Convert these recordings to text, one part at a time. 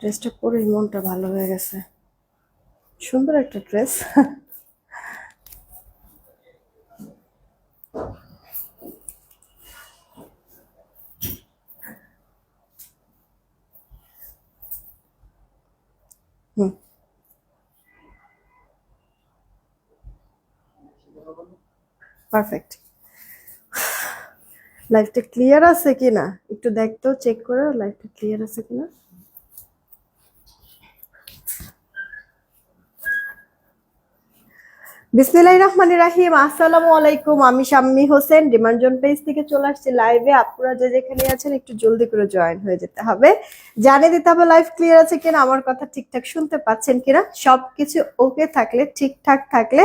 ড্রেসটা পরে মনটা ভালো হয়ে গেছে। সুন্দর একটা ড্রেস হুম। লাইফটা ক্লিয়ার আছে কিনা? একটু দেখতো চেক করে লাইফটা ক্লিয়ার আছে কিনা? বিসমিল্লাহ রহমান রাহিম, আসসালামু আলাইকুম। আমি শাম্মি হোসেন, ডিমান্ডজন পেজ থেকে চলে আসছি লাইভে আপনারা যে যেখানে আছেন, একটু জলদি করে জয়েন হয়ে যেতে হবে। জানিয়ে দিতে হবে লাইভ ক্লিয়ার আছে কিনা, আমার কথা ঠিকঠাক শুনতে পাচ্ছেন কিনা? সবকিছু ওকে থাকলে, ঠিকঠাক থাকলে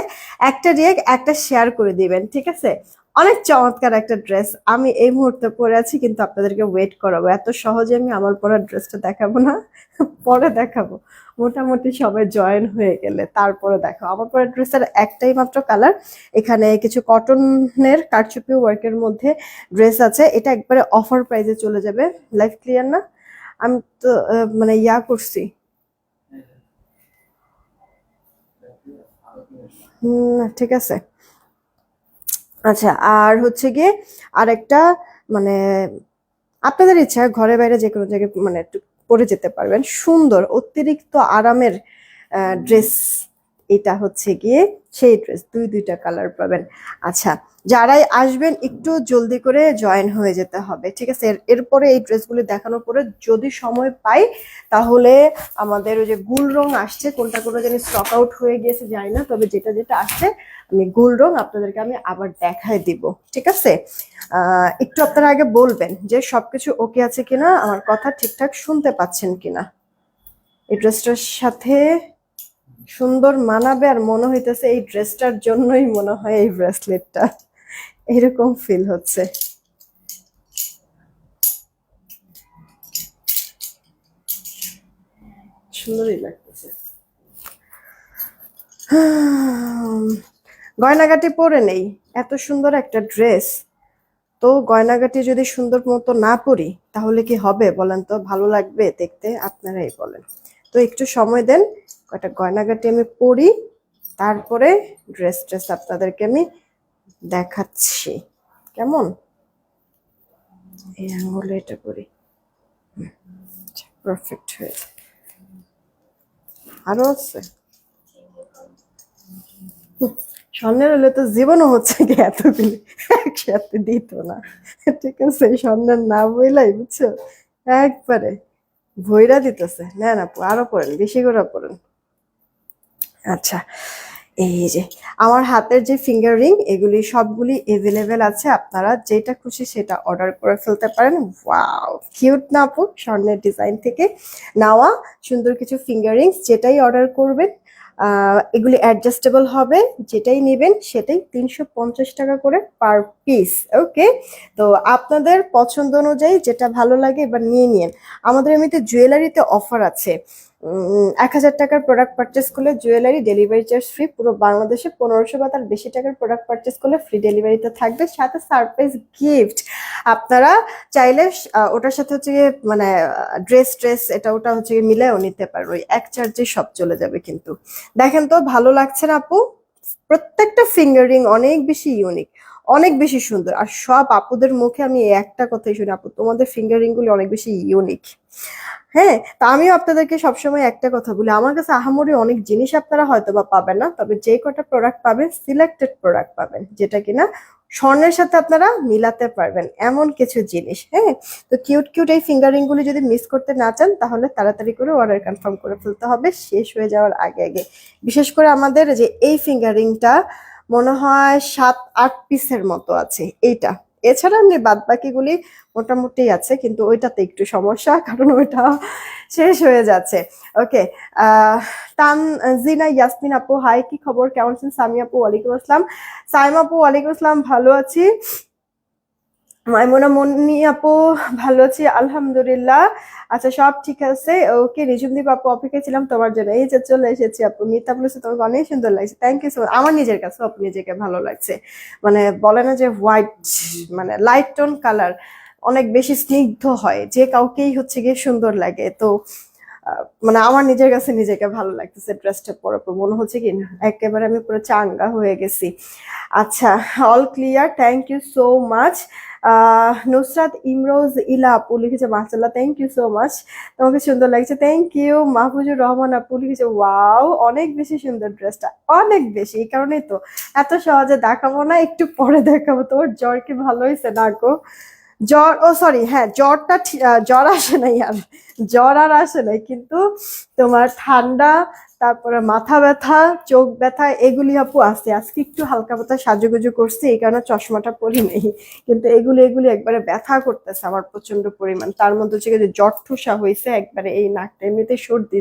একটা রিয়েক একটা শেয়ার করে দিবেন, ঠিক আছে? অনেক চমৎকার একটা ড্রেস আমি এই মুহূর্তে পরে আছি, কিন্তু আপনাদেরকে ওয়েট করাবো। এত সহজে আমি আমার পরা ড্রেসটা দেখাবো না, পরে দেখাবো। মোটামুটি সবাই জয়েন হয়ে গেলে তারপরে দেখো আমার পরে ড্রেসের একটাই মাত্র কালার এখানে কিছু কটনের কারচুপি ওয়ার্কের মধ্যে ড্রেস আছে। এটা একবারে অফার প্রাইজে চলে যাবে। লাইফ ক্লিয়ার না? আমি তো মানে ইয়া করছি। হুম, ঠিক আছে। আচ্ছা আর হচ্ছে গিয়ে আর একটা মানে আপনাদের ইচ্ছা ঘরে বাইরে যে কোনো জায়গায় মানে পরে যেতে পারবেন। সুন্দর, অতিরিক্ত আরামের ড্রেস এটা হচ্ছে গিয়ে সেই ড্রেস দুই, দুইটা কালার পাবেন। আচ্ছা যারাই আসবেন, একটু জলদি করে জয়েন হয়ে যেতে হবে, ঠিক আছে? এরপরে এই ড্রেসগুলি দেখানোর পরে যদি সময় পাই, তাহলে আমাদের ওই যে গুল রং আসছে, কোনটা কোনো জানি স্টক আউট হয়ে গিয়েছে, জানি না, তবে যেটা যেটা আসছে, আমি গুল রং আপনাদেরকে আমি আবার দেখায় দিব, ঠিক আছে? একটু আপনারা আগে বলবেন যে সবকিছু ওকে আছে কিনা, আমার কথা ঠিকঠাক শুনতে পাচ্ছেন কিনা? এই ড্রেসটার সাথে সুন্দর মানাবে আর মনে হইতেছে এই ড্রেসটার জন্যই মনে হয় এই ব্রেসলেটটা এরকম ফিল হচ্ছে। সুন্দরই লাগতেছে। গয়নাগাটি পরে নেই। এত সুন্দর একটা ড্রেস তো গয়নাগাটি যদি সুন্দর মতো না পরি, তাহলে কি হবে বলেন তো? ভালো লাগবে দেখতে? আপনারাই বলেন। তো একটু সময় দেন কয়টা গয়নাগাটি আমি পরি, তারপরে ড্রেস ট্রেস আপনাদেরকে আমি দেখাচ্ছি। কেমন? এই আঙুলে এটা করি। পারফেক্ট হয়েছে আরও আছে? স্বর্ণের হলে তো জীবনও হচ্ছে কি এতগুলি একসাথে দিত না। ঠিক আছে স্বর্ণের না বইলাই, বুঝছ? একবারে ভৈরা দিতেছে। না না, আরও পড়েন, বেশি করে পড়েন। আচ্ছা এই যে, আমার হাতের যে ফিঙ্গার রিং এগুলি সবগুলি এভেলেবেল আছে। আপনারা যেটা খুশি সেটা অর্ডার করে ফেলতে পারেন। ওয়াও কিউট না আপু? স্বর্ণের ডিজাইন থেকে নেওয়া সুন্দর কিছু ফিঙ্গার রিংস যেটাই অর্ডার করবেন এগুলি অ্যাডজাস্টেবল হবে। যেটাই নেবেন, সেটাই তিনশো পঞ্চাশ টাকা করে পার পিস ওকে তো আপনাদের পছন্দ অনুযায়ী যেটা ভালো লাগে এবার নিয়ে নিন। আমাদের এমনিতে জুয়েলারিতে অফার আছে। এক হাজার টাকার প্রোডাক্ট পারচেস করলে জুয়েলারি ডেলিভারি চার্জ ফ্রি পুরো বাংলাদেশে পনেরোশো বা তার বেশি টাকার প্রোডাক্ট পারচেস করলে ফ্রি ডেলিভারিতে থাকবে। সাথে সারপ্রাইজ গিফট আপনারা চাইলে ওটার সাথে হচ্ছে মানে ড্রেস ট্রেস এটা ওটা হচ্ছে মিলেও নিতে পারো। ওই এক চার্জে সব চলে যাবে কিন্তু। দেখেন তো, ভালো লাগছে না আপু? প্রত্যেকটা ফিঙ্গারিং অনেক বেশি ইউনিক অনেক বেশি সুন্দর। আর সব আপুদের মুখে আমি একটা কথাই শুনি, আপু, তোমাদের ফিঙ্গারিং গুলি অনেক বেশি ইউনিক হ্যাঁ তা আমিও আপনাদেরকে সবসময় একটা কথা বলি। আমার কাছে আহামরি অনেক জিনিস আপনারা হয়তো বা পাবেন না, তবে যে কটা প্রোডাক্ট পাবেন সিলেক্টেড প্রোডাক্ট পাবেন, যেটা কিনা স্বর্ণের সাথে আপনারা মিলাতে পারবেন এমন কিছু জিনিস হ্যাঁ? তো কিউট কিউট এই ফিঙ্গারিং গুলি যদি মিস করতে না চান, তাহলে তাড়াতাড়ি করে অর্ডার কনফার্ম করে ফেলতে হবে, শেষ হয়ে যাওয়ার আগে আগে। বিশেষ করে আমাদের যে এই ফিঙ্গারিংটা মনে হয় সাত, আট পিসের মতো আছে, এইটা। এছাড়া এমনি বাদ বাকিগুলি মোটামুটি আছে, কিন্তু ওইটাতে একটু সমস্যা, কারণ ওইটা শেষ হয়ে যাচ্ছে। ওকে তানজিনা ইয়াসমিন আপু, হাই, কি খবর? কেমন আছেন? সামি আপু, ওয়ালাইকুম আসসালাম। সাইম আপু, ওয়ালাইকুম আসসালাম, ভালো আছি। মাইমুনা মনি আপু, ভালো আছি, আলহামদুলিল্লাহ। আচ্ছা সব ঠিক আছে? ওকে নিজুমদীপ আপু অপেক্ষা ছিলাম তোমার জন্য। এই যে চলে এসেছি আপু, মিতা বলেছে তোমাকে অনেক সুন্দর লাগছে। থ্যাংক ইউ সো আমার নিজের কাছে আপু নিজেকে ভালো লাগছে। মানে বলে না যে হোয়াইট মানে লাইট টোন কালার অনেক বেশি স্নিগ্ধ হয়। যে কাউকেই হচ্ছে গিয়ে সুন্দর লাগে। তো মানে আমার নিজের কাছে নিজেকে ভালো লাগতেছে ড্রেসটা পরার পর। মনে হচ্ছে কি, একেবারে আমি পুরো চাঙ্গা হয়ে গেছি। আচ্ছা all clear thank you so much Nusrat Imroz Ila আপু লিখেছে মাসাল্লাহ থ্যাংক ইউ সো মাচ তোমাকে সুন্দর লাগছে থ্যাংক ইউ মাহফুজুর রহমান আপু লিখেছে ওয়াও অনেক বেশি সুন্দর ড্রেসটা অনেক বেশি, এই কারণেই তো। এত সহজে দেখাবো না, একটু পরে দেখাবো। তোর জ্বর কি ভালো হয়েছে না গো? জ্বর, ও সরি হ্যাঁ জ্বরটা জ্বর আসে নাই আর, জ্বর আর আসে নাই, কিন্তু তোমার ঠান্ডা তারপরে মাথা ব্যথা, চোখ ব্যথা, এগুলি আপু আছে। আজকে একটু হালকা পাতা সাজুগুজু করছি, এই কারণে চশমাটা পরি নেই। কিন্তু এগুলি এগুলি একবারে ব্যথা করতেছে আমার প্রচণ্ড পরিমাণ। তার মধ্যে হচ্ছে যে জ্বর ঠুসা হয়েছে একবারে এই নাকটা এমনিতে সর্দি।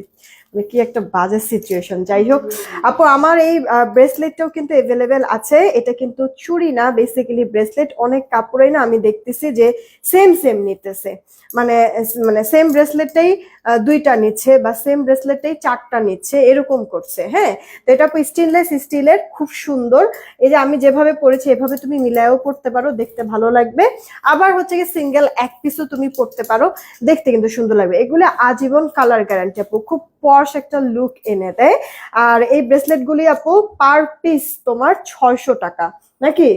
মানে কি একটা বাজে সিচুয়েশন যাই হোক, আপু, আমার এই ব্রেসলেটটাও কিন্তু এভেলেবেল আছে। এটা কিন্তু চুরি না বেসিক্যালি ব্রেসলেট অনেক কাপড়ে না আমি দেখতেছি যে সেম সেম নিতেছে। মানে মানে সেম ব্রেসলেটটাই দুইটা নিচ্ছে বা সেম ব্রেসলেটটাই চারটা নিচ্ছে। এরকম করছে হ্যাঁ? তো এটা স্টেনলেস স্টিলের খুব সুন্দর। এই যে আমি যেভাবে পরেছি, এভাবে তুমি মিলায়ও পড়তে পারো, দেখতে ভালো লাগবে। আবার হচ্ছে কি সিঙ্গেল এক পিসও তুমি পড়তে পারো, দেখতে কিন্তু সুন্দর লাগবে। এগুলো আজীবন কালার গ্যারান্টি আপু, খুব পশ একটা লুক এনে দেয়। আর এই ব্রেসলেট গুলি আপু পার পিস তোমার ছয়শো টাকা, নাকি?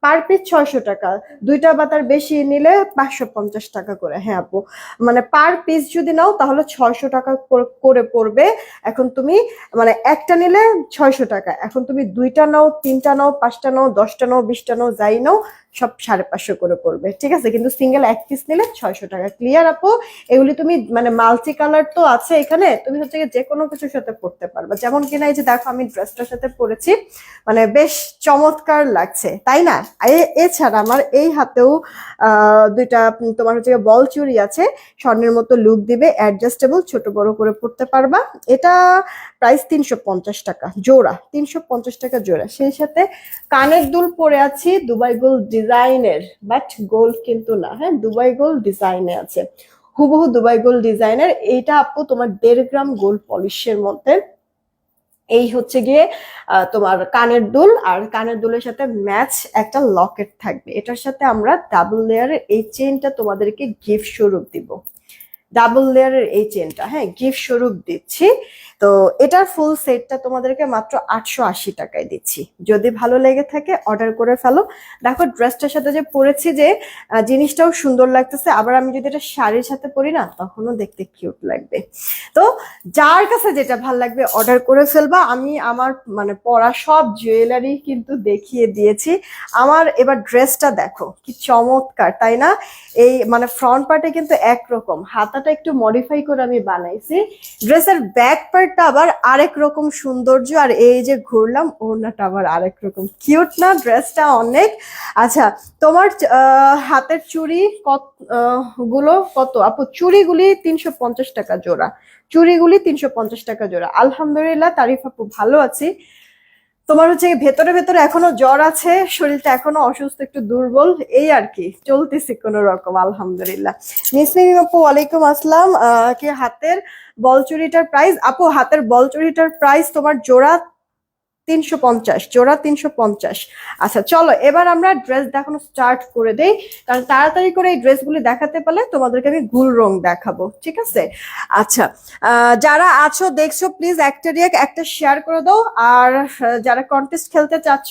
পার পিস ছয়শো টাকা। দুইটা বাতার বেশি নিলে পাঁচশো পঞ্চাশ টাকা করে। হ্যাঁ আপু। মানে পার পিস যদি নাও তাহলে ছয়শো টাকা কর- পড়বে। এখন তুমি মানে একটা নিলে ছয়শো টাকা। এখন তুমি দুইটা নাও, তিনটা নাও, পাঁচটা নাও, দশটা নাও, বিশটা নাও, যাই নাও সব সাড়ে পাঁচশো করে পড়বে। ঠিক আছে? কিন্তু সিঙ্গেল এক পিস নিলে ছয়শো টাকা। ক্লিয়ার আপু? এগুলি তুমি মানে মাল্টি কালার তো আছে এখানে, তুমি হচ্ছে যে কোনো কিছুর সাথে পড়তে পারবে। যেমন কিনা এই যে দেখো, আমি ড্রেসটার সাথে পরেছি মানে বেশ চমৎকার লাগছে, তাই না? এছাড়া আমার এই হাতেও দুইটা তোমার হচ্ছে বল চুরি আছে, স্বর্ণের মতো লুক দিবে অ্যাডজাস্টেবল ছোট বড় করে পড়তে পারবা। এটা প্রাইস তিনশো পঞ্চাশ টাকা, জোড়া, তিনশো পঞ্চাশ টাকা জোড়া। সেই সাথে কানের দুল পরে আছি দুবাই গোল্ড ডিজাইনের বাট গোল্ড কিন্তু না। হ্যাঁ দুবাই গোল্ড ডিজাইনে আছে। হুবহু দুবাই গোল্ড ডিজাইনের এইটা আপু তোমার দেড় গ্রাম গোল্ড পলিশের মধ্যে। এই হচ্ছে গিয়ে তোমার কানের দুল, আর কানের দুলের সাথে ম্যাচ একটা লকেট থাকবে। এটার সাথে আমরা ডাবল লেয়ারের এই চেনটা তোমাদেরকে গিফট স্বরূপ দিব। ডাবল লেয়ারের এই চেনটা হ্যাঁ গিফট স্বরূপ দিচ্ছি। তো এটার ফুল সেটটা তোমাদেরকে মাত্র আটশো আশি টাকায় দিচ্ছি। যদি ভালো লেগে থাকে অর্ডার করে ফেলো। দেখো ড্রেসটার সাথে যে পরেছি যে জিনিসটাও সুন্দর লাগতেছে। আবার আমি যদি এটা শাড়ির সাথে পরি না, তখনও দেখতে কিউট লাগবে। তো যার কাছে যেটা ভালো লাগবে অর্ডার করে ফেলবা। আমি আমার মানে পরা সব জুয়েলারি কিন্তু দেখিয়ে দিয়েছি। আমার এবার ড্রেসটা দেখো, কি চমৎকার, তাই না? এই মানে ফ্রন্ট পার্টে কিন্তু একরকম। হাতাটা একটু মডিফাই করে আমি বানাইছি। ড্রেসের ব্যাক পার্টটা আবার আরেক রকম সৌন্দর্য, আর এই যে ঘুরলাম, ওড়নাটা আবার আরেক রকম কিউট না? ড্রেসটা অনেক। আচ্ছা তোমার হাতের চুড়ি কতগুলো কত? আপু, চুড়িগুলি তিনশো পঞ্চাশ টাকা জোড়া। চুড়িগুলি তিনশো পঞ্চাশ টাকা জোড়া। আলহামদুলিল্লাহ, তারিফ আপু, ভালো আছি। তোমার হচ্ছে ভেতরে ভেতরে এখনও জ্বর আছে, শরীরটা এখনও অসুস্থ, একটু দুর্বল, এই আর কি, চলতেছি কোন রকম, আলহামদুলিল্লাহ। নিসমিম আপু, ওয়ালাইকুম আসসালাম। কি হাতের বল চুরিটার প্রাইস আপু, হাতের বল চুরিটার প্রাইস তোমার জোড়া তিনশো পঞ্চাশ, জোড়া তিনশো পঞ্চাশ। আচ্ছা চলো, এবার আমরা ড্রেস দেখানো স্টার্ট করে দেই। কারণ তাড়াতাড়ি করে এই ড্রেসগুলি দেখাতে পারলে তোমাদেরকে আমি গুল রং দেখাবো, ঠিক আছে? আচ্ছা যারা আছো, দেখছ প্লিজ একটা রিয়াক একটা শেয়ার করে দাও। আর যারা কন্টেস্ট খেলতে চাচ্ছ,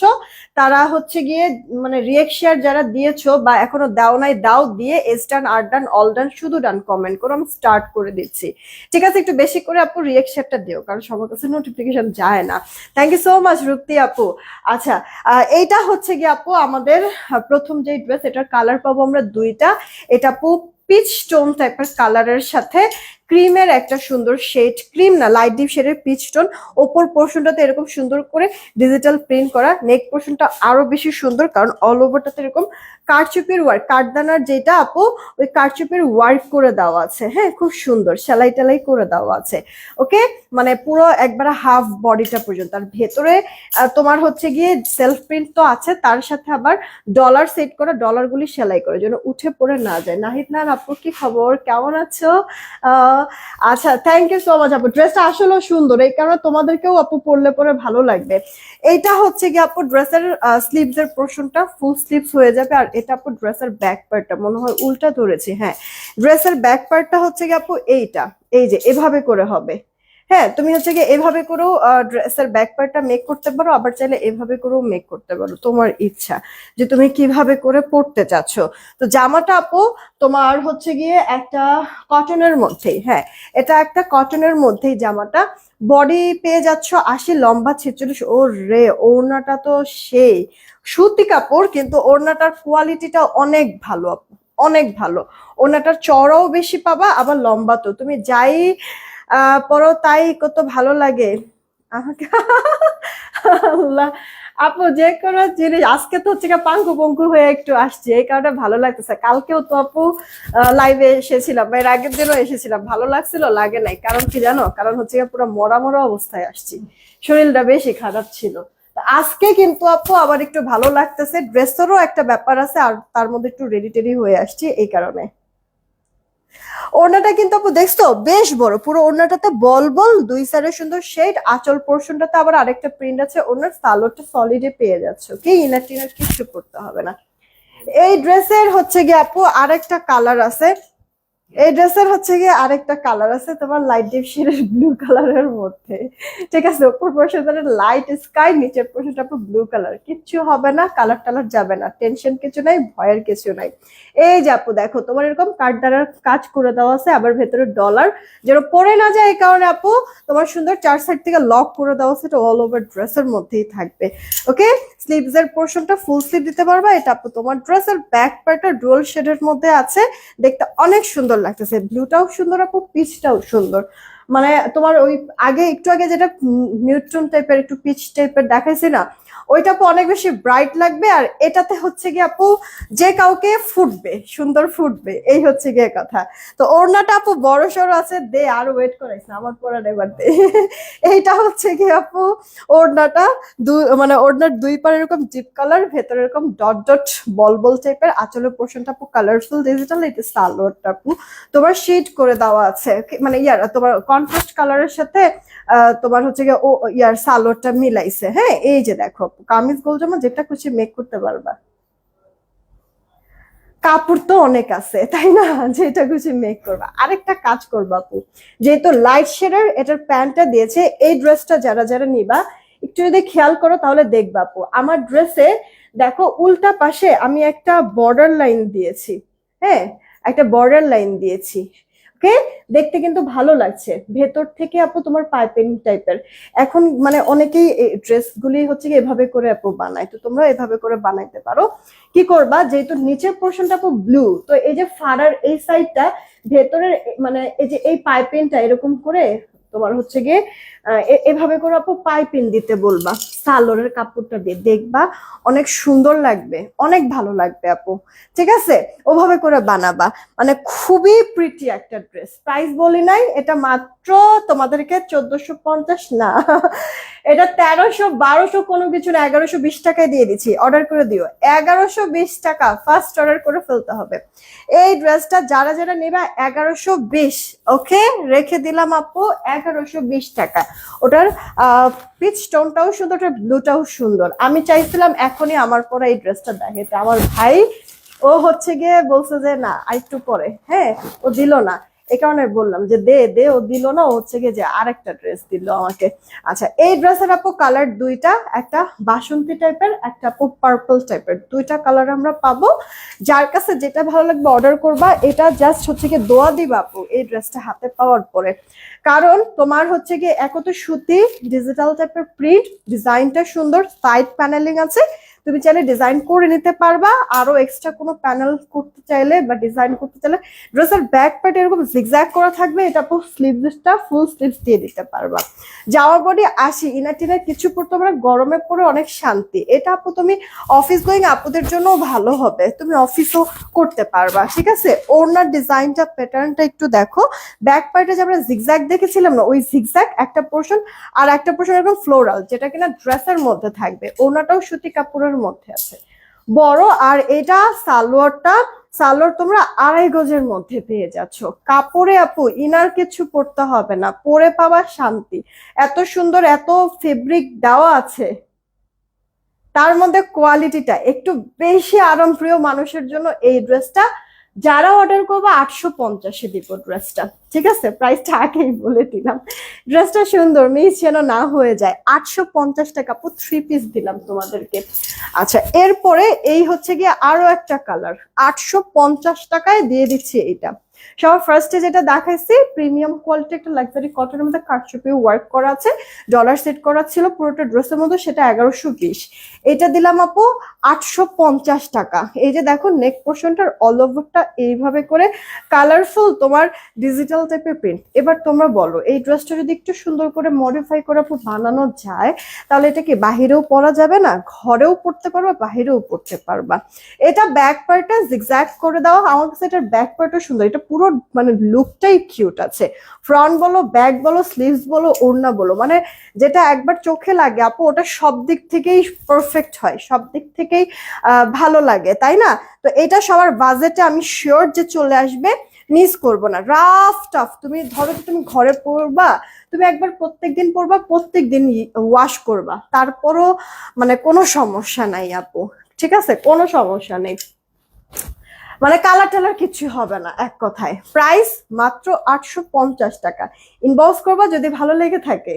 তারা হচ্ছে গিয়ে মানে রিয়েক শেয়ার যারা দিয়েছ বা এখনও দাও নাই, দাও দিয়ে এস ডান আর ডান অল ডান শুধু ডান কমেন্ট করো, আমি স্টার্ট করে দিচ্ছি। ঠিক আছে, একটু বেশি করে আপু রিয়েক শেয়ারটা দিও, কারণ সবার কাছে নোটিফিকেশন যায় না। Thank you so much Rukti আপু। আচ্ছা এইটা হচ্ছে গিয়ে আপু আমাদের প্রথম যে ড্রেস এটার কালার পাবো আমরা দুইটা। এটা আপু পিচ স্টোন টাইপের কালারের সাথে ক্রিমের একটা সুন্দর শেড ক্রিম না লাইট ডিপ শেডের পিচ টোন ওপর পোর্শনটাতে এরকম সুন্দর করে ডিজিটাল প্রিন্ট করা। নেক পোর্শনটা আরও বেশি সুন্দর কারণ অল ওভারটাতে এরকম কারচুপির ওয়ার্ক কাঠদানার যেটা আপু ওই কারচুপির ওয়ার্ক করে দেওয়া আছে। হ্যাঁ খুব সুন্দর সেলাই টেলাই করে দেওয়া আছে। ওকে মানে পুরো একবারে হাফ বডিটা পর্যন্ত। আর ভেতরে তোমার হচ্ছে গিয়ে সেলফ প্রিন্ট তো আছে তার সাথে আবার ডলার সেট করা ডলারগুলি সেলাই করে যেন উঠে পড়ে না যায়। নাহিদ না আপু কি খবর? কেমন আছো? আহ, আচ্ছা থ্যাংক ইউ সো মাচ আপু। ড্রেসটা আসলে সুন্দর, এই কারণে তোমাদেরকেও আপু পরলে পরে ভালো লাগবে। এইটা হচ্ছে কি আপু ড্রেসের স্লিভস এর পোর্শনটা ফুল স্লিভস হয়ে যাবে, আর এটা আপু ড্রেসের ব্যাক পার্টটা মনে হয় উল্টা ধরেছি হ্যাঁ। ড্রেসের ব্যাক পার্টটা হচ্ছে কি আপু এইটা, এই যে, এভাবে করে হবে। হ্যাঁ তুমি হচ্ছে কি এভাবে করেও ড্রেসের ব্যাক পার্টটা মেক করতে পারো, আবার চাইলে এভাবে করেও মেক করতে পারো, তোমার ইচ্ছা যে তুমি কীভাবে করে পড়তে চাচ্ছ। তো জামাটা আপু, তোমার হচ্ছে গিয়ে একটা কটনের মধ্যেই হ্যাঁ এটা একটা কটনের মধ্যেই জামাটা। বডি পেয়ে যাচ্ছ আশি, লম্বা ছেচল্লিশ ও রে ওড়নাটা তো সেই। সুতি কাপড়, কিন্তু ওড়নাটার কোয়ালিটিটা অনেক ভালো আপু, অনেক ভালো। ওড়নাটার চড়াও বেশি পাবা, আবার লম্বা তো। তুমি যাই আহ পরো তাই কত ভালো লাগে। আপু, যে কোনো জিনিস আজকে তো হচ্ছে পাঙ্কু পঙ্কু হয়ে একটু আসছে, এই কারণে ভালো লাগতেছে। কালকেও তো আপু লাইভে এসেছিলাম এর আগের দিনও এসেছিলাম। ভালো লাগছিল, লাগে নাই। কারণ কি জানো? কারণ হচ্ছে পুরো মরা মরা অবস্থায় আসছি। শরীরটা বেশি খারাপ ছিল। আজকে কিন্তু আপু আবার একটু ভালো লাগতেছে। ড্রেসেরও একটা ব্যাপার আছে, আর তার মধ্যে একটু রেডি টেডি হয়ে আসছি, এই কারণে। ওড়নাটা কিন্তু আপু, দেখছ? বেশ বড়। পুরো ওড়নাটাতে বল বল, দুই সাইডে সুন্দর শেড, আঁচল পোর্শনটাতে আবার আরেকটা প্রিন্ট আছে, ওড়নার সালোয়ারটা সলিডে পেয়ে যাচ্ছে ওকে ইনার টিনার কিছু করতে হবে না। এই ড্রেসের হচ্ছে গিয়ে আপু, আরেকটা কালার আছে। এই ড্রেসের হচ্ছে গিয়ে আরেকটা কালার আছে তোমার লাইট ডিপ শেডের ব্লু কালারের মধ্যে। ঠিক আছে, উপর পোর্শনটা লাইট স্কাই নিচের পোর্শনটা আপু ব্লু কালার কিচ্ছু হবে না কালার টালার যাবে না টেনশন কিছু নাই, ভয়ের কিছু নাই। এই যে আপু, দেখো, তোমার এরকম কাঠদারার কাজ করে দেওয়া আছে, আবার ভেতরে ডলার যেন পরে না যায় এই কারণে আপু, তোমার সুন্দর চার সাইড থেকে লক করে দেওয়া আছে, এটা অল ওভার ড্রেসের মধ্যেই থাকবে। ওকে স্লিভস এর পোর্শনটা ফুল স্লিভ দিতে পারবা, এটা আপু, তোমার ড্রেসের ব্যাক পার্টটা ডুয়াল শেডের মধ্যে আছে, দেখতে অনেক সুন্দর লাগতেছে। ব্লুটাও সুন্দর, আপু পিচটাও সুন্দর। মানে তোমার ওই আগে, একটু আগে যেটা নিউট্রন টাইপের একটু পিচ টাইপের দেখাইছে না ওইটা আপু অনেক বেশি ব্রাইট লাগবে আর এটাতে হচ্ছে গিয়ে আপু যে কাউকে ফুটবে, সুন্দর ফুটবে, এই হচ্ছে গিয়ে কথা। তো ওড়নাটা আপু বড় সড়ো আছে, দে আর ওয়েট করাইস আমার পরে এবার দে। এইটা হচ্ছে গিয়ে আপু ওড়নাটা দুই মানে ওড়নার দুই পার এরকম জিপ কালার ভেতরে এরকম ডট ডট বল বল টাইপের আঁচলের পোর্শনটা আপু কালারফুল ডিজিটাল এটা সালোয়ারটা আপু। তোমার শেড করে দেওয়া আছে মানে ইয়ার, তোমার কন্ট্রাস্ট কালারের সাথে তোমার হচ্ছে গিয়ে ও, ইয়ার সালোয়ারটা মিলাইছে হ্যাঁ? এই যে দেখো কামিজ গোল জামা যেটা খুশি মেক করতে পারবা। কাপড় তো অনেক আছে, তাই না? যেটা খুশি মেক করবা। আরেকটা কাজ করবা আপু, যেহেতু লাইট শেডের এটার প্যান্টটা দিয়েছে, এই ড্রেসটা যারা যারা নিবা, একটু যদি খেয়াল করো তাহলে দেখবা আপু। আমার ড্রেসে দেখো উল্টা পাশে আমি একটা বর্ডার লাইন দিয়েছি হ্যাঁ? একটা বর্ডার লাইন দিয়েছি। ওকে দেখতে কিন্তু ভালো লাগছে। ভেতর থেকে আপু তোমার পাইপিং টাইপের। এখন মানে অনেকেই ড্রেস গুলি হচ্ছে কি এভাবে করে আপু বানায়। তো তোমরা এভাবে করে বানাইতে পারো। কি করবা? যেহেতু নিচের পোর্শনটা আপু ব্লু তো এই যে ফাড়ার এই সাইডটা ভেতরের মানে এই যে এই পাইপিংটা এরকম করে তোমার হচ্ছে গিয়ে এভাবে করে আপু পাইপিন দিতে বলবা, সালোয়ারের কাপড়টা দিয়ে দেখবা, অনেক সুন্দর লাগবে, অনেক ভালো লাগবে আপু। ঠিক আছে? ওভাবে করে বানাবা। মানে খুবই প্রিটি একটা ড্রেস প্রাইস বলি নাই, এটা মাত্র তোমাদেরকে চোদ্দশো পঞ্চাশ না, এটা তেরোশো, বারোশো কোনো কিছু না, এগারোশো বিশ টাকায় দিয়ে দিচ্ছি। অর্ডার করে দিও। এগারোশো বিশ টাকা ফার্স্ট অর্ডার করে ফেলতে হবে। এই ড্রেসটা যারা যারা নেবা, এগারোশো বিশ ওকে রেখে দিলাম আপু, এগারোশো বিশ টাকা। ওটার পিচ টোনটাও সুন্দর, ওটার ব্লুটাও সুন্দর। আমি চাইছিলাম এখনই আমার পরে এই ড্রেসটা দেখাতে আমার ভাই, ও হচ্ছে গিয়ে বলছে যে, না, আরেকটু পরে। হ্যাঁ ও দিল না। এই কারণে বললাম যে দে দে ও দিল না, ও হচ্ছে গিয়ে যে আরেকটা ড্রেস দিল আমাকে। আচ্ছা এই ড্রেসের আপু কালার দুইটা, একটা বাসন্তী টাইপের একটা আপু পার্পল টাইপের দুইটা কালার আমরা পাবো। যার কাছে যেটা ভালো লাগবে অর্ডার করবা, এটা জাস্ট হচ্ছে গিয়ে দোয়া দিবা আপু এই ড্রেসটা হাতে পাওয়ার পরে। কারণ তোমার হচ্ছে গিয়ে এক তো সুতি ডিজিটাল টাইপের প্রিন্ট ডিজাইনটা সুন্দর সাইড প্যানেলিং আছে। তুমি চাইলে ডিজাইন করে নিতে পারবা। আরও এক্সট্রা কোনো প্যানেল করতে চাইলে বা ডিজাইন করতে চাইলে ড্রেসের ব্যাক পার্ট এরকম জিগজ্যাগ করা থাকবে। এটা আপু স্লিভসটা ফুল স্লিভস দিয়ে দিতে পারবা। যাওয়ার বডি আসি ইনার টিনার কিছু পড়তে পারে গরমে পরে অনেক শান্তি। এটা আপু তুমি অফিস গোয়িং আপুদের জন্য ভালো হবে। তুমি অফিসও করতে পারবা, ঠিক আছে? ওড়নার ডিজাইনটা প্যাটার্নটা একটু দেখো। ব্যাক পার্টে যে আমরা জিগজ্যাগ দেখেছিলাম না, ওই জিগজ্যাগ একটা পোর্শন আর একটা পোর্শন এরকম ফ্লোরাল যেটা কিনা ড্রেসের মধ্যে থাকবে। ওড়নাটাও সুতি কাপড়ের মধ্যে আছে। বড়, আর এটা সালোয়ারটা, সালোয়ার তোমরা আড়াই গজের মধ্যে পেয়ে যাচ্ছ। কাপড়ে আপু, ইনার কিছু পরতে হবে না, পরে পাওয়ার শান্তি। এত সুন্দর, এত ফেব্রিক দেওয়া আছে। তার মধ্যে কোয়ালিটিটা একটু বেশি আরামপ্রিয় মানুষের জন্য এই ড্রেসটা যারা অর্ডার করবে আটশো পঞ্চাশে দিব ড্রেসটা ঠিক আছে? প্রাইসটা আগেই বলে দিলাম। ড্রেসটা সুন্দর মিস যেন না হয়ে যায়। আটশো পঞ্চাশ টাকা পুরো থ্রি পিস দিলাম তোমাদেরকে। আচ্ছা এরপরে এই হচ্ছে গিয়ে আরও একটা কালার আটশো পঞ্চাশ টাকায় দিয়ে দিচ্ছি এইটা। সবার ফার্স্টে যেটা দেখাইছি প্রিমিয়াম কোয়ালিটি একটা লাক্সারি কটনের মধ্যে কাটচুপি ওয়ার্ক করা আছে। ডলার সেট করা ছিল পুরোটা ড্রেসের মধ্যে, সেটা এগারোশো বিশ। এটা দিলাম আপু আটশো পঞ্চাশ টাকা। এই যে দেখো নেক পোর্শনটার অল ওভারটা এইভাবে করে কালারফুল তোমার ডিজিটাল টাইপের প্রিন্ট এবার তোমরা বলো, এই ড্রেসটা যদি একটু সুন্দর করে মডিফাই করে বানানো যায়, তাহলে এটা কি বাহিরেও পরা যাবে না? ঘরেও পড়তে পারবা, বাহিরেও পড়তে পারবা। এটা ব্যাক পার্টটা জিগজ্যাগ করে দেওয়া আমার কাছে এটার ব্যাক পার্টও সুন্দর। এটা পুরো মানে লুকটাই কিউট আছে। ফ্রন্ট বলো ব্যাক বলো স্লিভস বলো, ওড়না বলো। মানে যেটা একবার চোখে লাগে, আপু, ওটা সব দিক থেকেই পারফেক্ট হয়। সব দিক থেকেই ভালো লাগে, তাই না? তো এটা সবার বাজেটে আমি শিওর যে চলে আসবে। মিস করব না। রাফ টাফ তুমি ধরো যে তুমি ঘরে পড়বা তুমি একবার প্রত্যেক দিন পড়বা প্রত্যেক দিন ওয়াশ করবা। তারপরও মানে কোনো সমস্যা নাই আপু। ঠিক আছে? কোনো সমস্যা নেই। মানে কালার টালার কিছু হবে না, এক কথায়। প্রাইস মাত্র আটশো পঞ্চাশ টাকা। ইনবক্স করবা যদি ভালো লেগে থাকে।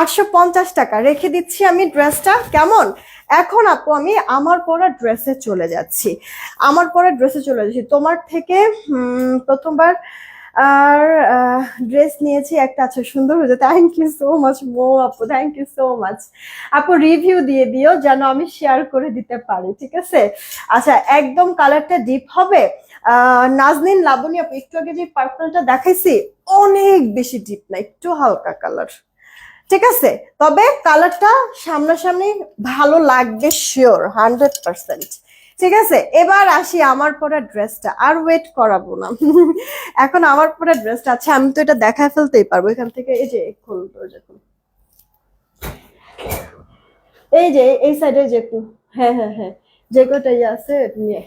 আটশো পঞ্চাশ টাকা। রেখে দিচ্ছি আমি ড্রেসটা। কেমন? এখন আপু, আমি আমার পরা ড্রেসে চলে যাচ্ছি। আমার পরা ড্রেসে চলে যাচ্ছি। তোমার থেকে প্রথমবার, আর ড্রেস নিয়েছি একটা। আচ্ছা সুন্দর হয়েছে। Thank you so much Mo আপু। থ্যাংক ইউ সো মাচ আপু রিভিউ দিয়ে দিও, যেন আমি শেয়ার করে দিতে পারি, ঠিক আছে? আচ্ছা একদম কালারটা ডিপ হবে। নাজনীন লাবণী আপু, একটু আগে যে পার্পলটা দেখাইছি, অনেক বেশি ডিপ না, একটু হালকা কালার ঠিক আছে? তবে কালারটা সামনাসামনি ভালো লাগবে শিওর হান্ড্রেড পার্সেন্ট ঠিক আছে? এবার আসি আমার পরা ড্রেসটা আর ওয়েট করাবো না। এখন আমার পরা ড্রেসটা আচ্ছা আমি তো এটা দেখায় ফেলতেই পারব। এখান থেকে এই যে খোল খোল এই যে, এই সাইডে যে হ্যাঁ হ্যাঁ হ্যাঁ যে কটাই আছে নিয়ে।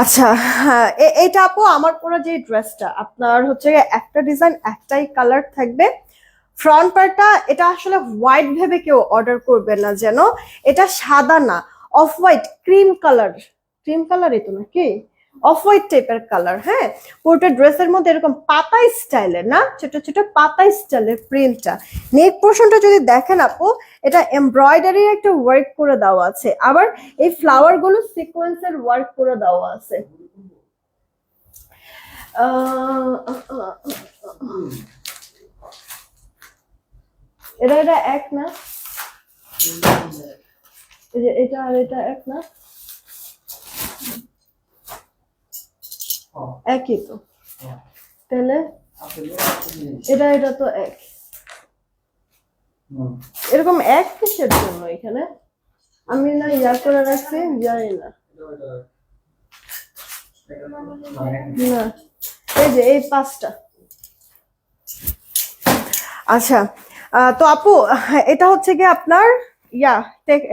আচ্ছা হ্যাঁ এটা আপু, আমার পরা যে ড্রেসটা আপনার হচ্ছে একটা ডিজাইন একটাই কালার থাকবে। ফ্রন্ট পার্টটা এটা আসলে হোয়াইট ভেবে কেউ অর্ডার করবে না যেন। এটা সাদা না off white cream colour cream কালারই তো নাকি? অফ হোয়াইট টাইপের কালার হ্যাঁ? পুরোটা ড্রেসের মধ্যে এরকম পাতা স্টাইলের না? ছোট ছোট পাতা স্টাইলের প্রিন্টটা নেক পোর্শনটা যদি দেখেন আপু এটা এমব্রয়ডারি একটা ওয়ার্ক করে দেওয়া আছে। আবার এই ফ্লাওয়ারগুলো সিকোয়েন্সের ওয়ার্ক করে দেওয়া আছে। আহ, এটা এটা এক না? এটা আর এটা এক না? একই তো। তাহলে এটা এটা তো এক। এরকম এক কিসের জন্য এখানে? আমি না ইয়া করে রাখছি জানি না। না, এই যে এই পাঁচটা। আচ্ছা তো আপু, এটা হচ্ছে কি আপনার, ইয়া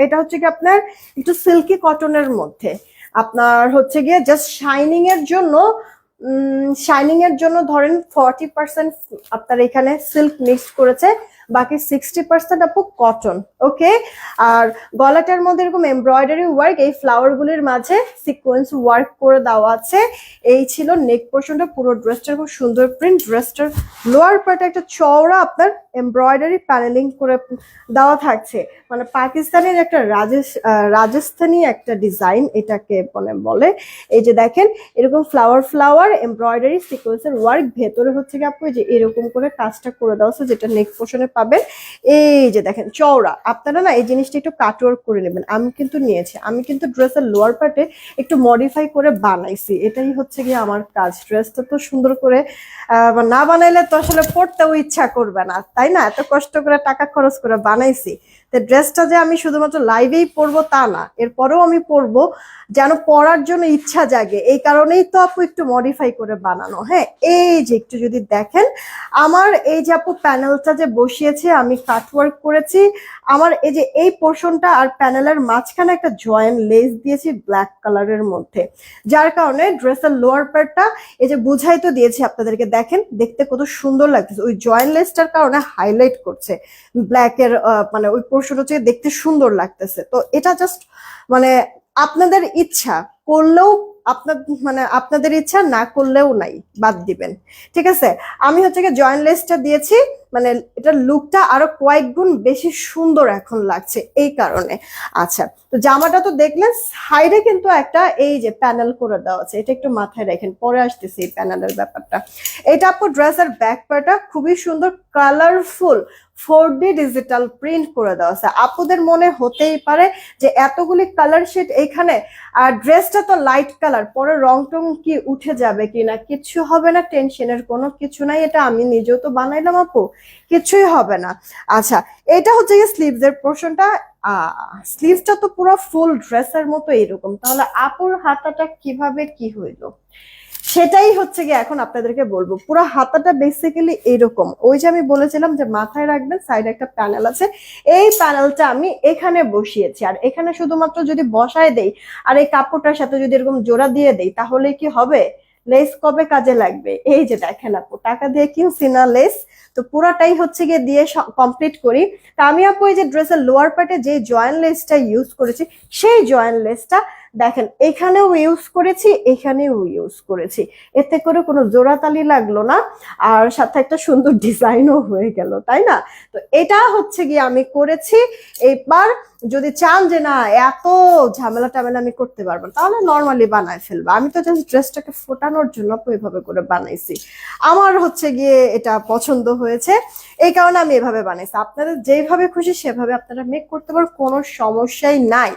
এটা হচ্ছে কি আপনার একটু সিল্কি কটনের মধ্যে। আপনার হচ্ছে গিয়ে জাস্ট শাইনিং এর জন্য শাইনিং এর জন্য ধরেন ফর্টি পার্সেন্ট আপনার এখানে সিল্ক মিক্সড করেছে। বাকি সিক্সটি পার্সেন্ট আপু কটন ওকে আর গলাটার মধ্যে এরকম এমব্রয়ডারি ওয়ার্ক এই ফ্লাওয়ার গুলির মাঝে সিকোয়েন্স ওয়ার্ক করে দেওয়া আছে। এই ছিল নেক পোর্শনটা পুরো ড্রেসটার খুব সুন্দর প্রিন্ট ড্রেসটার লোয়ার পার্টে একটা চওড়া আপনার এমব্রয়ডারি প্যানেলিং করে দেওয়া থাকছে। মানে পাকিস্তানের একটা রাজেশ রাজস্থানী একটা ডিজাইন এটাকে মানে বলে। এই যে দেখেন, এরকম ফ্লাওয়ার ফ্লাওয়ার এমব্রয়ডারি সিকোয়েন্সের ওয়ার্ক ভেতরে হচ্ছে কি আপু যে এরকম করে কাজটা করে দেওয়া আছে, যেটা নেক পোর্শনে পাবেন। এই যে দেখেন, চওড়া। আপনারা না এই জিনিসটা একটু কাটওয়ার্ক করে নেবেন। আমি কিন্তু নিয়েছি। আমি কিন্তু ড্রেসের লোয়ার পার্টে একটু মডিফাই করে বানাইছি। এটাই হচ্ছে গিয়ে আমার কাজ। ড্রেসটা তো সুন্দর করে না বানাইলে তো আসলে পড়তেও ইচ্ছা করবে না। তাই না? এত কষ্ট করে টাকা খরচ করে বানাইছি। ড্রেসটা যে আমি শুধুমাত্র লাইভেই পরবো তা না, এরপরেও আমি পরবো যেন পরার জন্য ইচ্ছা জাগে। এই কারণেই তো আপু একটু মডিফাই করে বানানো। হ্যাঁ এই যে একটু যদি দেখেন, আমার এই যে আপু প্যানেলটা যে বসিয়েছে, আমি কাটওয়ার্ক করেছি, আমার এই যে এই পোর্শনটা আর প্যানেলের মাঝখানে একটা জয়েন্ট লেস দিয়েছি ব্ল্যাক কালারের মধ্যে। যার কারণে ড্রেসের লোয়ার পার্টটা এই যে বুঝাই তো দিয়েছি আপনাদেরকে, দেখেন দেখতে কত সুন্দর লাগতেছে। ওই জয়েন্ট লেসটার কারণে হাইলাইট করছে। ব্ল্যাকের মানে ওই পোর্শন হচ্ছে দেখতে সুন্দর লাগতেছে। তো এটা জাস্ট মানে আপনাদের ইচ্ছা করলেও আপনার মানে আপনাদের ইচ্ছা না করলেও নাই, বাদ দিবেন। ঠিক আছে? আমি হচ্ছে কি জয়েন্ট দিয়েছি মানে এটার লুকটা আরও কয়েক গুণ বেশি সুন্দর এখন লাগছে, এই কারণে। আচ্ছা তো জামাটা তো দেখলেন সাইডে কিন্তু একটা এই যে প্যানেল করে দেওয়া আছে, এটা একটু মাথায় রাখেন, পরে আসতেছে এই প্যানেলের ব্যাপারটা। এটা আপু ড্রেসের ব্যাক খুবই সুন্দর colourful four D digital print করে দেওয়া আছে। আপুদের মনে হতেই পারে যে এতগুলি কালার শেড এখানে আর ড্রেসটা তো লাইট কালার পরে রং টং কি উঠে যাবে কিনা কিছু হবে না টেনশনের কোনো কিছু নাই, এটা আমি নিজেও তো বানাইলাম আপু, কিছুই হবে না। আচ্ছা এটা হচ্ছে গিয়ে স্লিভস এর পোর্শনটা স্লিভসটা তো পুরো ফুল ড্রেসের মতো এরকম তাহলে আপুর হাতাটা কীভাবে কি হইল? সেটাই হচ্ছে গিয়ে এখন আপনাদেরকে বলব। পুরো হাতাটা বেসিক্যালি এরকম। ওই যে আমি বলেছিলাম যে মাথায় রাখবেন সাইডে একটা প্যানেল আছে। এই প্যানেলটা আমি এখানে বসিয়েছি। আর এখানে শুধুমাত্র যদি বসায় দেই, আর এই কাপড়টার সাথে যদি এরকম জোড়া দিয়ে দেই, তাহলে কি হবে? লেস কবে কাজে লাগবে? এই যে দেখেন আপু, টাকা দিয়ে কিনছি না লেস তো পুরাটাই হচ্ছে গিয়ে দিয়ে কমপ্লিট করি। তা আমি আপু এই যে ড্রেসের লোয়ার পার্টে যে জয়েন্ট লেসটা ইউজ করেছি, সেই জয়েন্ট লেসটা দেখেন, এখানেও ইউজ করেছি, এখানেও ইউজ করেছি। এতে করে কোনো জোড়াতালি লাগল না, আর সাথে একটা সুন্দর ডিজাইনও হয়ে গেল, তাই না? তো এটা হচ্ছে গিয়ে আমি করেছি। এবার যদি চান যে না, এত ঝামেলা টামেলা আমি করতে পারব তাহলে নর্মালি বানায় ফেলব। আমি তো জাস্ট ড্রেসটাকে ফোটানোর জন্য এভাবে করে বানাইছি। আমার হচ্ছে গিয়ে এটা পছন্দ হয়েছে, এই কারণে আমি এভাবে বানাইছি। আপনাদের যেভাবে খুশি সেভাবে আপনারা মেক করতে পারেন, কোনো সমস্যাই নাই।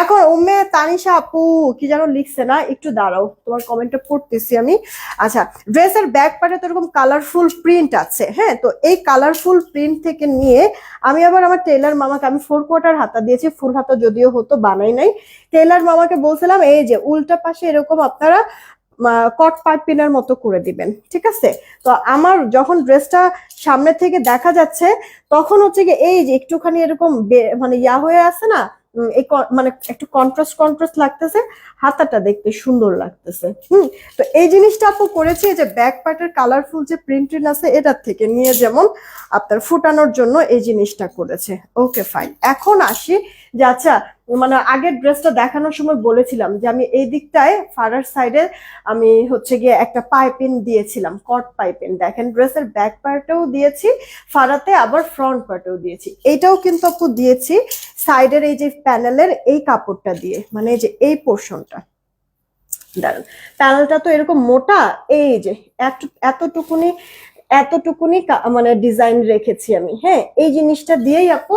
এখন উম্মে তানিশা আপু কি যেন লিখছে না? একটু দাঁড়াও, তোমার কমেন্টটা পড়তেছি আমি। আচ্ছা ড্রেসের ব্যাক পার্টে তো এরকম কালারফুল প্রিন্ট আছে হ্যাঁ? তো এই কালারফুল প্রিন্ট থেকে নিয়ে আমি আবার আমার টেলার মামাকে, আমি ফোর কোয়ার্টার হাতা দিয়েছি ফুল হাতা যদিও হতো, বানাই নাই। টেলার মামাকে বলছিলাম, এই যে উল্টা পাশে এরকম আপনারা কট পাইপিনের মতো করে দিবেন, ঠিক আছে? তো আমার যখন ড্রেসটা সামনে থেকে দেখা যাচ্ছে, তখন হচ্ছে কি এই যে একটুখানি এরকম মানে ইয়া হয়ে আছে না এই মানে একটু কন্ট্রাস্ট কন্ট্রাস্ট লাগতেছে, হাতাটা দেখতে সুন্দর লাগতেছে। হুম, তো এই জিনিসটা আপু করেছি যে ব্যাক পার্টের কালারফুল যে প্রিন্টেড আছে, এটার থেকে নিয়ে যেমন আপনার ফুটানোর জন্য এই জিনিসটা করেছে। ওকে ফাইন এখন আসি যে আচ্ছা মানে আগের ড্রেসটা দেখানোর সময় বলেছিলাম যে আমি এই দিকটায় ফারার সাইডে আমি হচ্ছে গিয়ে একটা পাইপিন দিয়েছিলাম কট পাইপিন দেখেন ড্রেসের ব্যাক পার্টেও দিয়েছি, ফারাতে আবার ফ্রন্ট পার্টেও দিয়েছি। এটাও কিন্তু আপু দিয়েছি সাইডের এই যে প্যানেলের এই কাপড়টা দিয়ে মানে এই যে এই পোর্শনটা দাঁড়ান প্যানেলটা তো এরকম মোটা, এই যে এত- এতটুকুনি এতটুকুনি মানে ডিজাইন রেখেছি আমি। হ্যাঁ এই জিনিসটা দিয়েই আপু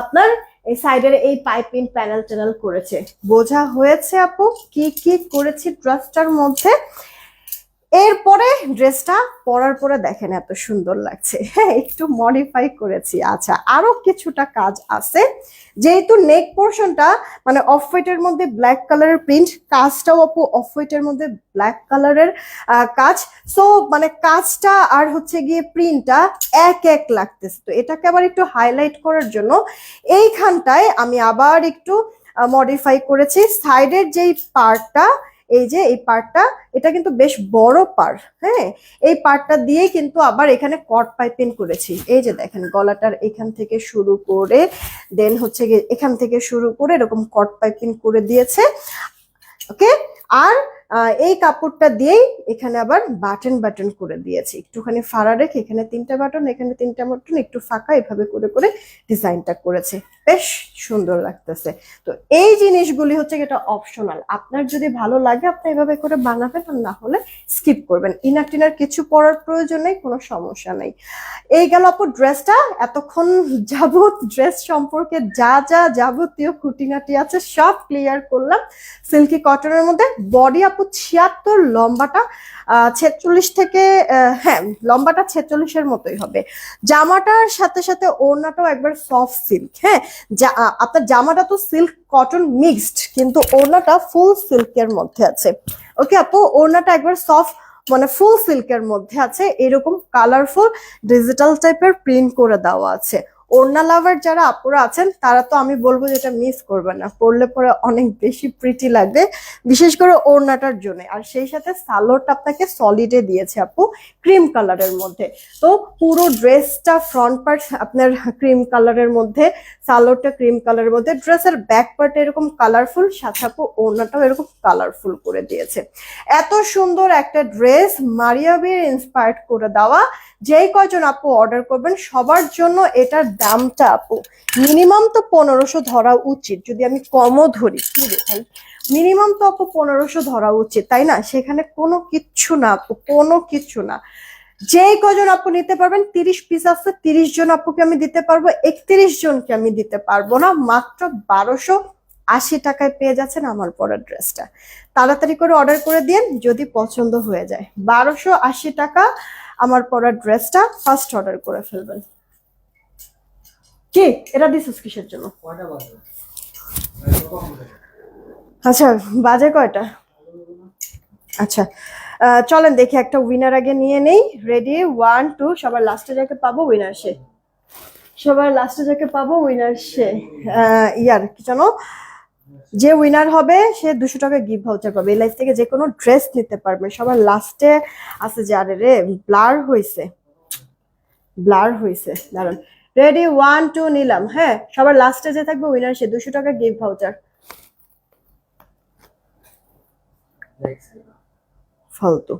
আপনার এই সাইডের এই পাইপিং প্যানেল ট্যানেল করেছে। বোঝা হয়েছে আপু, কি কি করেছি ট্রাস্টার মধ্যে? এরপরে ড্রেসটা পরার পরে দেখেন এত সুন্দর লাগছে। হ্যাঁ একটু মডিফাই করেছি। আচ্ছা আরও কিছুটা কাজ আছে। যেহেতু নেক পোর্শনটা মানে অফ হোয়াইটের মধ্যে ব্ল্যাক কালারের প্রিন্ট কাজটাও আপু অফ হোয়াইটের মধ্যে ব্ল্যাক কালারের কাজ। সো মানে কাজটা আর হচ্ছে গিয়ে প্রিন্টটা এক এক লাগতেছে। তো এটাকে আবার একটু হাইলাইট করার জন্য এইখানটায় আমি আবার একটু মডিফাই করেছি। সাইডের যেই পার্টটা এই যে এই পার্টটা এটা কিন্তু বেশ বড় পার হ্যাঁ? এই পার্টটা দিয়ে কিন্তু আবার এখানে কট পাইপিং করেছি। এই যে দেখেন, গলাটার এখান থেকে শুরু করে, দেন হচ্ছে এখান থেকে শুরু করে এরকম কট পাইপিং করে দিয়েছে। ওকে? আর এই কাপড়টা দিয়েই এখানে আবার বাটন বাটন করে দিয়েছি। একটুখানি ফাড়া রেখে এখানে তিনটা বাটন এখানে তিনটা বাটন একটু ফাঁকা এভাবে করে করে ডিজাইনটা করেছে। বেশ সুন্দর লাগতেছে। তো এই জিনিসগুলি হচ্ছে এটা অপশনাল আপনার যদি ভালো লাগে, আপনি এভাবে করে বানাবেন, আর না হলে স্কিপ করবেন। ইনার টিনার কিছু পরার প্রয়োজন নেই, কোনো সমস্যা নেই। এই গেল আপু ড্রেসটা এতক্ষণ যাবত ড্রেস সম্পর্কে যা যা যাবতীয় খুঁটিনাটি আছে, সব ক্লিয়ার করলাম। সিল্কি কটনের মধ্যে বডি আপু ছিয়াত্তর, লম্বাটা ছেচল্লিশ থেকে হ্যাঁ লম্বাটা ছেচল্লিশের মতোই হবে। জামাটার সাথে সাথে ওড়নাটাও একবার সফট সিল্ক হ্যাঁ? আপনার জামাটা তো সিল্ক কটন মিক্সড কিন্তু ওড়নাটা ফুল সিল্কের মধ্যে আছে। ওকে আপু, ওড়নাটা একবার সফট মানে ফুল সিল্কের মধ্যে আছে। এরকম কালারফুল ডিজিটাল টাইপের প্রিন্ট করে দেওয়া আছে। ওড়না লাভার যারা আপুরা আছেন, তারা তো আমি বলব যে এটা মিস করবে না। পরলে পরে অনেক বেশি প্রিটি লাগবে, বিশেষ করে ওড়নাটার জন্য। আর সেই সাথে সালোয়ারটা আপনাকে সলিডে দিয়েছে আপু ক্রিম কালারের মধ্যে। তো পুরো ড্রেসটা ফ্রন্ট পার্ট আপনার ক্রিম কালারের মধ্যে, সালোয়ারটা ক্রিম কালারের মধ্যে ড্রেসের ব্যাক পার্ট এরকম কালারফুল সাথে আপু ওড়নাটাও এরকম কালারফুল করে দিয়েছে। এত সুন্দর একটা ড্রেস মারিয়া বিয়ের ইন্সপায়ার্ড করে দেওয়া। যেই কয়জন আপু অর্ডার করবেন, সবার জন্য এটার দামটা আপু মিনিমাম তো পনেরোশো ধরা উচিত, যদি আমি কমও ধরি, কি রে ভাই? মিনিমাম তো আপু পনেরোশো ধরা উচিত, তাই না? সেখানে কোনো কিচ্ছু না আপু, কোনো কিচ্ছু না। যেই কজন আপু নিতে পারবেন, তিরিশ পিস আছে, তিরিশ জন আপুকে আমি দিতে পারব, একত্রিশ জনকে আমি দিতে পারব না, মাত্র বারোশো আশি টাকায় পেয়ে যাচ্ছেন আমার পরের ড্রেসটা। তাড়াতাড়ি করে অর্ডার করে দিন, যদি পছন্দ হয়ে যায়। বারোশো আশি টাকা আমার পরার ড্রেসটা ফার্স্ট অর্ডার করে ফেলবেন। কি? এটা দিছিস কিসের জন্য? আচ্ছা বাজে কয়টা? আচ্ছা চলেন দেখি একটা উইনার আগে নিয়ে নেই। রেডি ওয়ান টু সবার লাস্টে যাকে পাবো উইনার সে। সবার লাস্টে যাকে পাবো উইনার সে। ইয়ার কি জানো? যে উইনার হবে সে দুশো টাকা গিফট ভাউচার পাবে। এই লাইফ থেকে যে কোনো ড্রেস নিতে পারবে। সবার লাস্টে আছে যে আরে রে ব্লার হয়েছে ব্লার হয়েছে দাঁড়ান রেডি ওয়ান টু নিলাম। হ্যাঁ সবার লাস্টে যে থাকবে উইনার সে। দুশো টাকা গিফট ভাউচার ফালতু।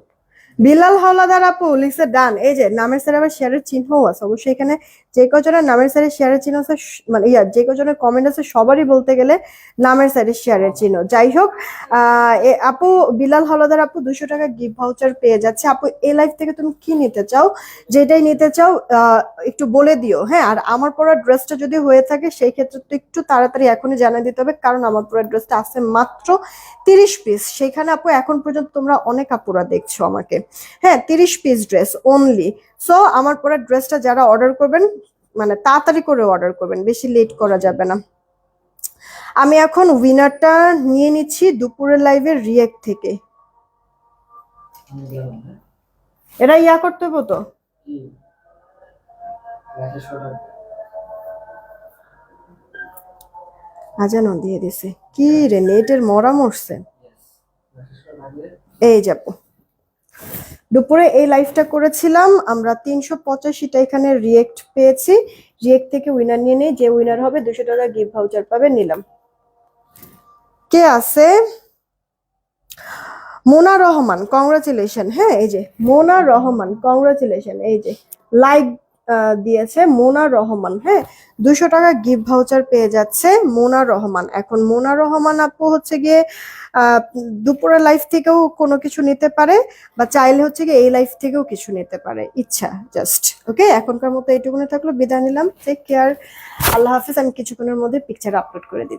বিলাল হাওলাদার আপু লিখছে ডান। এই যে নামের স্যার আবার শেয়ারের চিহ্নও আছে। অবশ্যই এখানে যে কজনের নামের স্যারের শেয়ারের চিহ্ন আছে মানে ইয়া যে কজনের কমেন্ট আছে সবারই বলতে গেলে নামের স্যারের শেয়ারের চিহ্ন। যাই হোক আহ, এ আপু বিলাল হাওলাদার আপু দুশো টাকা গিফট ভাউচার পেয়ে যাচ্ছে। আপু এই লাইফ থেকে তুমি কি নিতে চাও? যেটাই নিতে চাও একটু বলে দিও হ্যাঁ? আর আমার পরা ড্রেসটা যদি হয়ে থাকে সেই ক্ষেত্রে তো একটু তাড়াতাড়ি এখনই জানিয়ে দিতে হবে কারণ আমার পরা ড্রেসটা আছে মাত্র তিরিশ পিস সেখানে আপু এখন পর্যন্ত তোমরা অনেক আপুরা দেখছ আমাকে। হ্যাঁ তিরিশ পিস ড্রেস অনলি সো আমার পরে ড্রেসটা যারা অর্ডার করবেন মানে তাড়াতাড়ি করে অর্ডার করবেন, বেশি লেট করা যাবে না। আমি এখন উইনারটা নিয়ে নিচ্ছি দুপুরের লাইভের রিয়েক্ট থেকে। এটা ইয়া করতে হবে তো? আজানো দিয়ে দিছে। কি রে নেটের মরা মরছে এই যাব দুপুরে এই লাইভটা করেছিলাম, আমরা তিনশো পঁচাশিটা এখানে রিয়েক্ট পেয়েছি। রিয়েক্ট থেকে উইনার নিয়ে নেই, যে উইনার হবে দুশো টাকা গিফট ভাউচার পাবে, নিলাম। কে আছে? মোনা রহমান কংগ্রাচুলেশন হ্যাঁ এই যে, মোনা রহমান কংগ্রাচুলেশন এই যে লাইক দিয়েছে মোনা রহমান হ্যাঁ? দুশো টাকা গিফট ভাউচার পেয়ে যাচ্ছে মোনা রহমান। এখন মোনা রহমান আপু হচ্ছে গিয়ে দুপুরের লাইফ থেকেও কোনো কিছু নিতে পারে বা চাইলে হচ্ছে গিয়ে এই লাইফ থেকেও কিছু নিতে পারে। ইচ্ছা জাস্ট ওকে এখনকার মতো এইটুকুনি থাকল, বিদায় নিলাম টেক কেয়ার আল্লাহ হাফিজ, আমি কিছুক্ষণের মধ্যে পিকচার আপলোড করে দিচ্ছি।